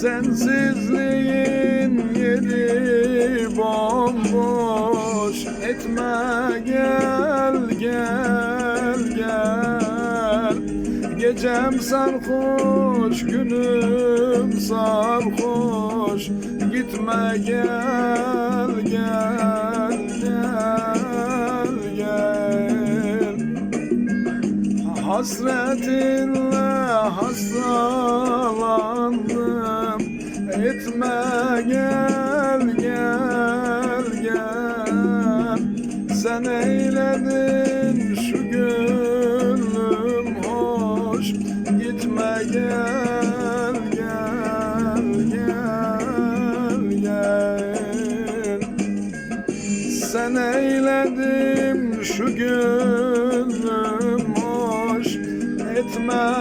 Sensizliğin yeri bomboş. Etme gel gel gel. Gecem sarhoş günüm sarhoş. Gitme gel gel gel gel. Hasretinle hastalandım. Etme gel, gel, gel. Sen eyledin şu gönlüm hoş. Gitme gel, gel, gel, gel. Sen eyledim şu gönlüm hoş. Etme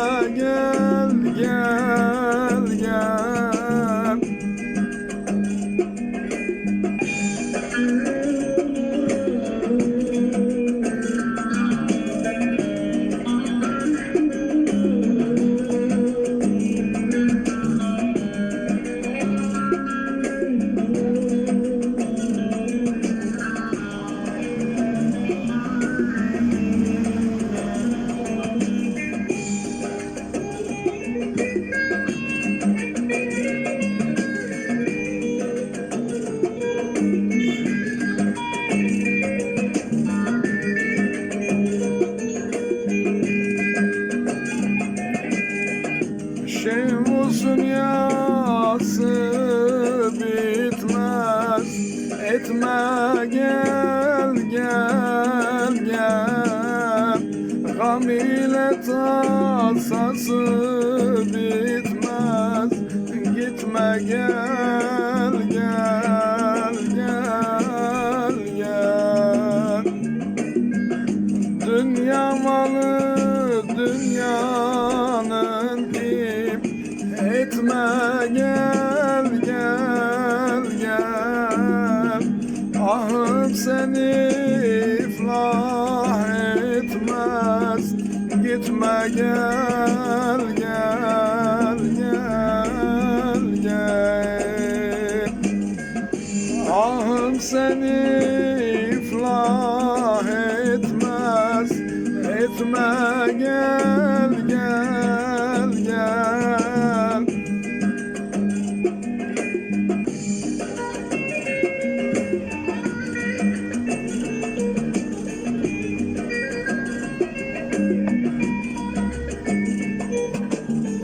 Şeyhimuzun yası bitmez. Etme gel gel gel. Gam ile tasası bitmez. Gitme gel Gel Ahım seni iflah etmez Etme